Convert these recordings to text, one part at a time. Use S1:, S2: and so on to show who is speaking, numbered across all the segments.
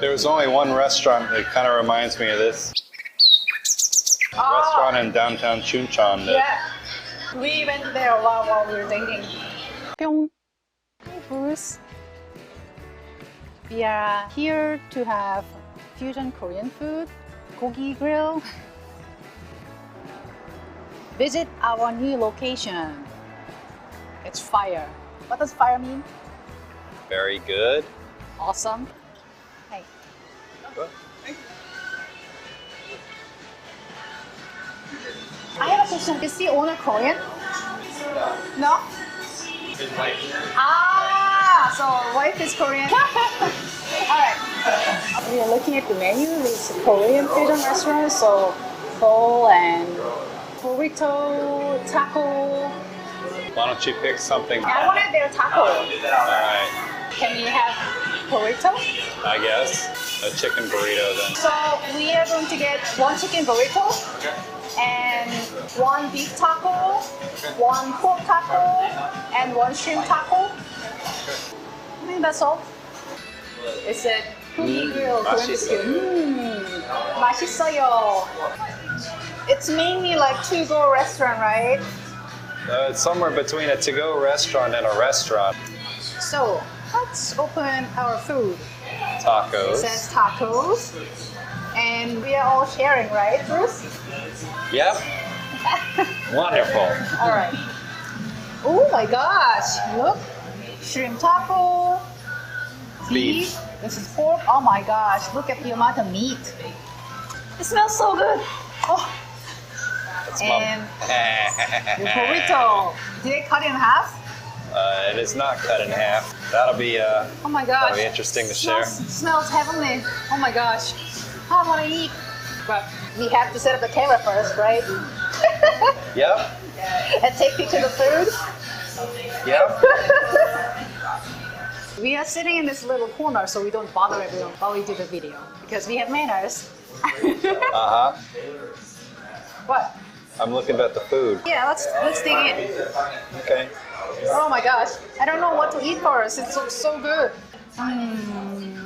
S1: There was only one restaurant that kind of reminds me of this ah. restaurant in downtown Chuncheon. That
S2: Yeah. We went there a lot while we were dating. 뿅. Hi, Bruce. We are here to have fusion Korean food, gogi grill. Visit our new location. It's fire. What does fire mean?
S1: Very good.
S2: Awesome. Hey. I have a question. Is the owner Korean? No? Ah, so wife is Korean. Alright. We are looking at the menu. It's a Korean fusion restaurant, so bowl and burrito, taco.
S1: Why don't you pick something?
S2: I wanted their taco.
S1: Alright,
S2: Can we have burrito?
S1: I guess A chicken burrito then.
S2: So we are going to get one chicken burrito and one beef taco, one pork taco, and one shrimp taco. I think that's all. It's a cookie grill Korean
S1: 맛있어요.
S2: barbecue. Mm, 맛있어요. It's mainly like to-go restaurant, right?
S1: Uh, it's somewhere between a to-go restaurant and a restaurant.
S2: So let's open our food. It says tacos. And we are all sharing, right, Bruce?
S1: Yep. Wonderful.
S2: All right. Oh my gosh! Look, shrimp taco,
S1: Beef.
S2: This is pork. Oh my gosh! Look at the amount of meat. It smells so good. Oh,
S1: That's
S2: and the burrito. Did they cut it in half?
S1: Uh, it is not cut in half. That'll be uh,
S2: Oh my
S1: that'll
S2: gosh!
S1: be interesting to share.
S2: Smells, smells heavenly. Oh my gosh! I want to eat. But we have to set up the camera first, right?
S1: Yep.
S2: and take pictures to the food.
S1: Yep.
S2: We are sitting in this little corner so we don't bother everyone while we do the video because we have manners.
S1: Uh huh.
S2: what?
S1: I'm looking at the food.
S2: Yeah, let's let's dig in.
S1: Okay.
S2: Oh my gosh, I don't know what to eat first. It looks so good. Mm.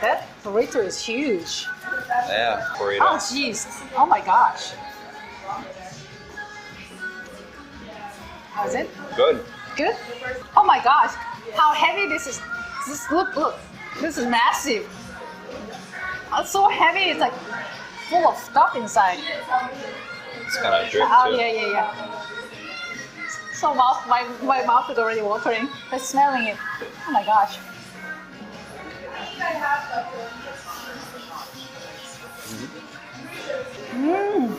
S2: That burrito is huge.
S1: Yeah. Burrito.
S2: Oh jeez. Oh my gosh. How's it?
S1: Good.
S2: Good? Oh my gosh, how heavy this is. This look, look. This is massive. It's so heavy, it's like full of stuff inside.
S1: It's kind of drip
S2: Oh
S1: too.
S2: yeah, yeah, yeah so mouth, my, my mouth is already watering. by smelling it, oh my gosh. Mmm.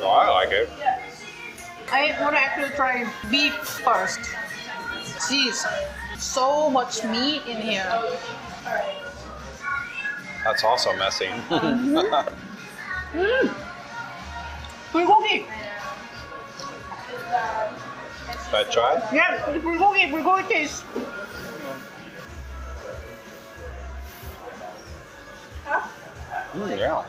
S1: Oh, I like it.
S2: I want to actually try beef first. Jeez, so much meat in here.
S1: That's also messy. Mm -hmm.
S2: 불고기.
S1: Should I try?
S2: Yeah, 불고기, 불고기 taste.
S1: Mm, yeah.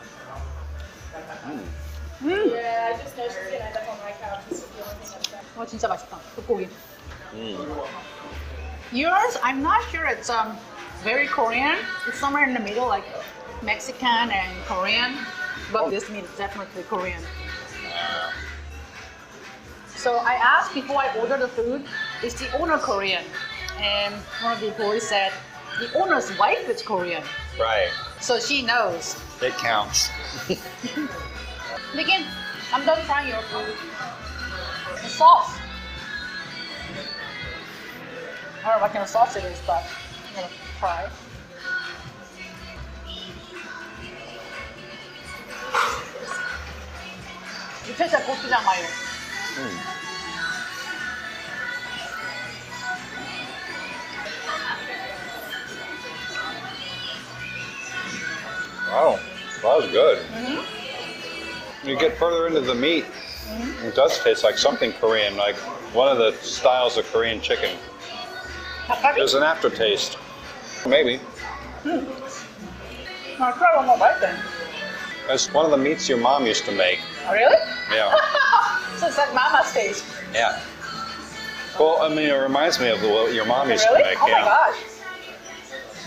S3: Yeah, I just noticed it. I left on my couch. This is the only thing I've done.
S2: 와 진짜 맛있다. 불고기.
S1: Mm.
S2: Yours, I'm not sure it's um very Korean. It's somewhere in the middle, like Mexican and Korean. But oh. this meat is definitely Korean. So I asked before I ordered the food, is the owner Korean? And one of the boys said, the owner's wife is Korean.
S1: Right.
S2: So she knows.
S1: It counts.
S2: Begin. I'm done trying your food. The sauce. I don't know what kind of sauce it is, but I'm gonna try. Mteja kupila mayo. Hmm.
S1: Wow, that was good. Mm-hmm. You get further into the meat, mm-hmm. it does taste like something Korean, like one of the styles of Korean chicken. There's an aftertaste. Maybe.
S2: Mm. I try one more bite then.
S1: It's one of the meats your mom used to make.
S2: Oh, really?
S1: Yeah.
S2: so it's like mama stage.
S1: Yeah. Well, I mean, it reminds me of what your mom used
S2: really?
S1: to make.
S2: Oh
S1: yeah.
S2: my gosh.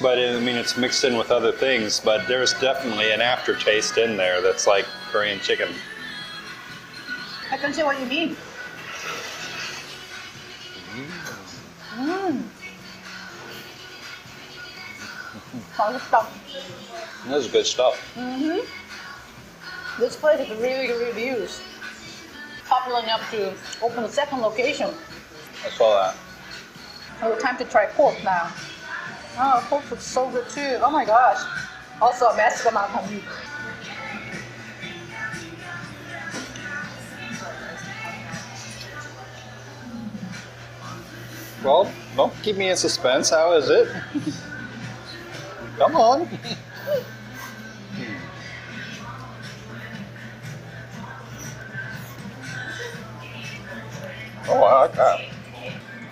S1: But I mean, it's mixed in with other things, but there's definitely an aftertaste in there that's like Korean chicken.
S2: I can see what you mean. Mmm.
S1: Mm. That good stuff.
S2: Mm-hmm. This place is really good reviews. Popular up to open a second location.
S1: I saw that.
S2: Oh, time to try pork now. Oh, pork looks so good too. Oh my gosh. Also a massive amount of meat.
S1: Well, don't keep me in suspense. How is it? Come on.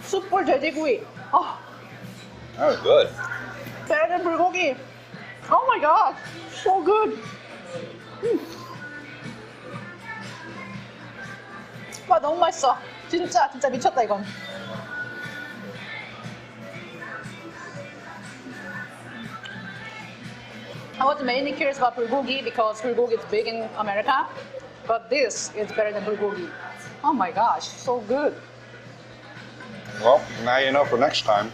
S2: Super 돼지구이. Oh,
S1: That was good.
S2: better than bulgogi. Oh my gosh, so good. 음. 와 너무 맛있어. 진짜 진짜 미쳤다 이건. I was mainly curious about bulgogi because bulgogi is big in America, but this is better than bulgogi. Oh my gosh, so good.
S1: Well, now you know for next time.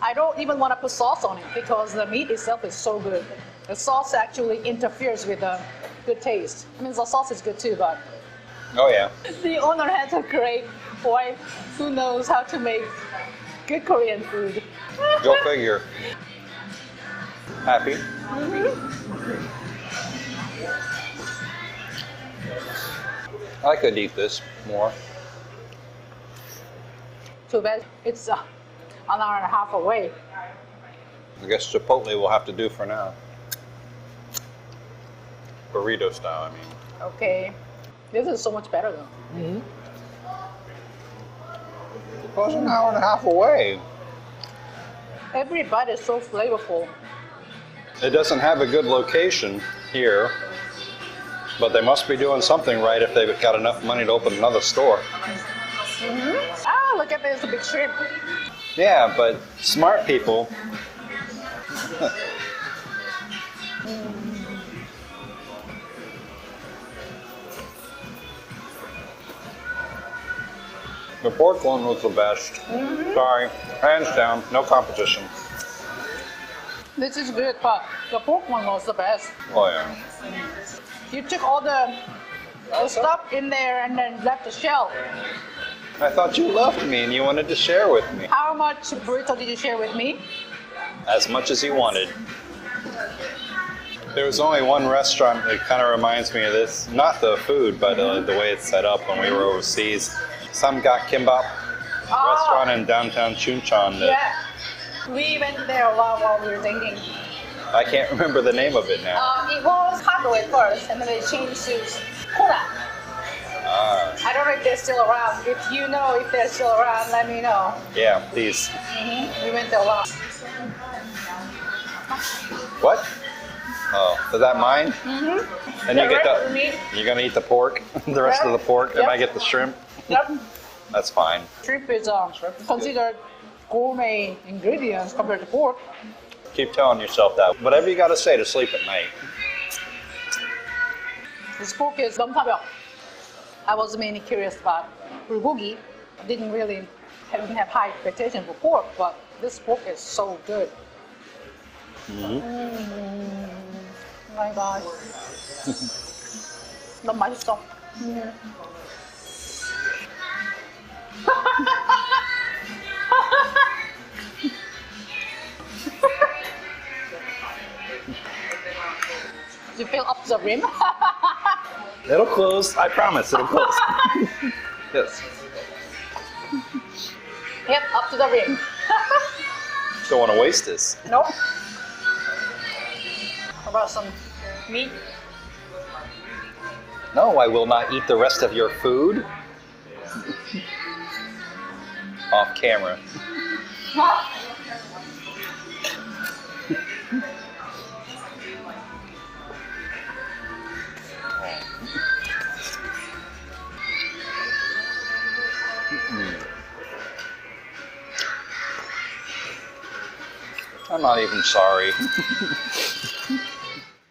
S2: I don't even want to put sauce on it because the meat itself is so good. The sauce actually interferes with the good taste. I mean, the sauce is good too, but
S1: Oh yeah.
S2: the owner has a great wife who knows how to make good Korean food.
S1: Go figure. Happy? Mm-hmm. I could eat this more.
S2: Too bad it's uh, an hour and a half away.
S1: I guess Chipotle will have to do for now. Burrito style, I mean.
S2: Okay, this is so much better though. Mhm.
S1: It was an hour and a half away.
S2: Every bite is so flavorful.
S1: It doesn't have a good location here, but they must be doing something right if they've got enough money to open another store.
S2: Look at this, the big shrimp.
S1: Yeah, but smart people. the pork one was the best. Sorry, hands down, no competition.
S2: This is good, but the pork one was the best.
S1: Oh yeah.
S2: You took all the uh, stuff in there and then left the shell.
S1: I thought you loved me and you wanted to share with me
S2: How much burrito did you share with me?
S1: as much as you wanted. There was only one restaurant that kind of reminds me of this. Not the food, but uh, the way it's set up when we were overseas. Some Samgak Kimbap restaurant in downtown Chuncheon. That
S2: Yeah. We went there a lot while we were dating.
S1: I can't remember the name of it now.
S2: Um, it was at first, and then they changed to Kona. I don't know if they're still around. If you know if they're still around, let me know.
S1: yeah, please.
S2: hmm We went there a lot.
S1: What? Oh, is that mine?
S2: Mm-hmm.
S1: And you get the.
S2: meat.
S1: You're gonna eat the pork, the rest of the pork, and I get the shrimp.
S2: Yep.
S1: That's fine.
S2: Shrimp is um, considered gourmet ingredients compared to pork.
S1: Keep telling yourself that. Whatever you gotta say to sleep at night.
S2: This pork is domtabyeok. I was mainly curious about bulgogi. Didn't really didn't have high expectation for pork, but this pork is so good. Mm-hmm. Mm, my God. Not much stuff. Mm. you feel up the rim.
S1: It'll close. I promise. It'll close. yes.
S2: yep, up to the rim.
S1: Don't want to waste this.
S2: Nope. How about some meat?
S1: No, I will not eat the rest of your food. Off camera. not even sorry.